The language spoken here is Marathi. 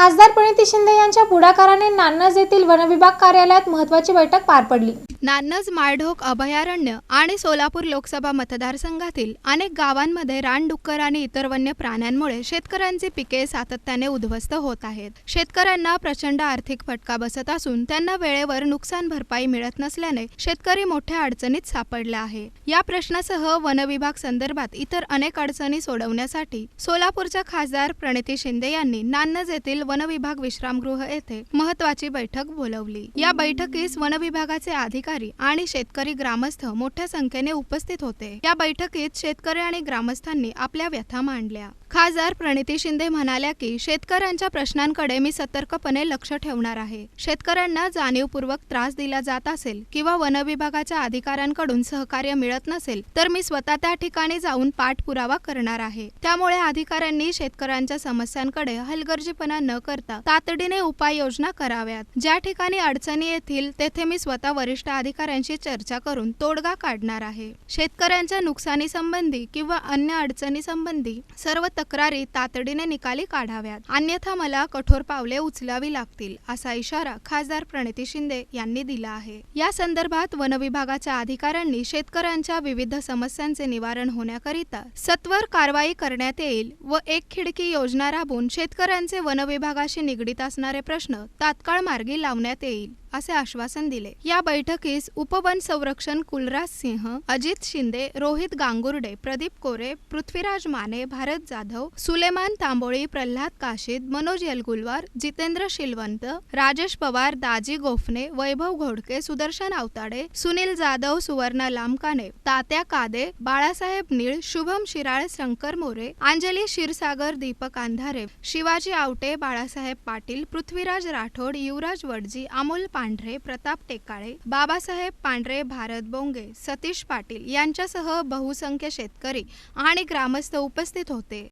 खासदार प्रणिती शिंदे यांच्या पुढाकाराने नान्नज येथील वनविभाग कार्यालयात महत्वाची बैठक पार पडली. नान्नज माळढोक अभयारण्य आणि सोलापूर लोकसभा मतदारसंघातील अनेक गावांमध्ये रानडुक्कर आणि इतर वन्य प्राण्यांमुळे शेतकऱ्यांची पिके सातत्याने उद्ध्वस्त होत आहेत. शेतकऱ्यांना प्रचंड आर्थिक फटका बसत असून त्यांना वेळेवर नुकसान भरपाई मिळत नसल्याने शेतकरी मोठ्या अडचणीत सापडला आहे. या प्रश्नासह वनविभाग संदर्भात इतर अनेक अडचणी सोडवण्यासाठी सोलापूरच्या खासदार प्रणिती शिंदे यांनी नान्नज येथील वनविभाग विश्रामगृह येथे महत्वाची बैठक बोलवली. या बैठकीस वनविभागाचे अधिकारी आणि शेतकरी ग्रामस्थ मोठ्या संख्येने उपस्थित होते. या बैठकीत शेतकरी आणि ग्रामस्थांनी आपल्या व्यथा मांडल्या. खासदार प्रणिती शिंदे म्हणाल्या की शेतकऱ्यांच्या प्रश्नांकडे मी सतर्कपणे लक्ष ठेवणार आहे. शेतकऱ्यांना जाणीवपूर्वक त्रास दिला जात असेल किंवा वन विभागाच्या अधिकाऱ्यांकडून सहकार्य मिळत नसेल तर मी स्वतः त्या ठिकाणी जाऊन पाठपुरावा करणार आहे. त्यामुळे अधिकाऱ्यांनी शेतकऱ्यांच्या समस्यांकडे हलगर्जीपणा न करता तातडीने उपाययोजना कराव्यात. ज्या ठिकाणी अडचणी येतील तेथे मी स्वतः वरिष्ठ अधिकाऱ्यांशी चर्चा करून तोडगा काढणार आहे. शेतकऱ्यांच्या नुकसानीसंबंधी किंवा अन्य अडचणीसंबंधी सर्व तक्रारी तातडीने निकाली काढाव्यात. अन्यथा मला कठोर पावले उचलावी लागतील असा इशारा खासदार प्रणिती शिंदे यांनी दिला आहे. या संदर्भात वनविभागाच्या अधिकाऱ्यांनी शेतकऱ्यांच्या विविध समस्यांचे निवारण होण्याकरिता सत्वर कारवाई करण्यात येईल व एक खिडकी योजना राबवून शेतकऱ्यांचे वनविभागाशी निगडीत असणारे प्रश्न तात्काळ मार्गी लावण्यात येईल. असे आश्वासन दिले. या बैठकीस उपवन संरक्षण कुलराज सिंह अजित शिंदे रोहित गांगुर्डे प्रदीप कोरे पृथ्वीराज माने भारत जाधव सुलेमान तांबोळी प्रल्हाद काशीद मनोज यलगुलवार जितेंद्र शिलवंत राजेश पवार दाजी गोफणे वैभव घोडके सुदर्शन आवताडे सुनील जाधव सुवर्ण लामकाने तात्या कादे बाळासाहेब नीळ शुभम शिराळ शंकर मोरे अंजली क्षीरसागर दीपक अंधारे शिवाजी आवटे बाळासाहेब पाटील पृथ्वीराज राठोड युवराज वडजी अमोल पांढरे प्रताप टेकाळे बाबासाहेब पांढरे भारत बोंगे सतीश पाटील यांच्यासह बहुसंख्य शेतकरी आणि ग्रामस्थ उपस्थित होते.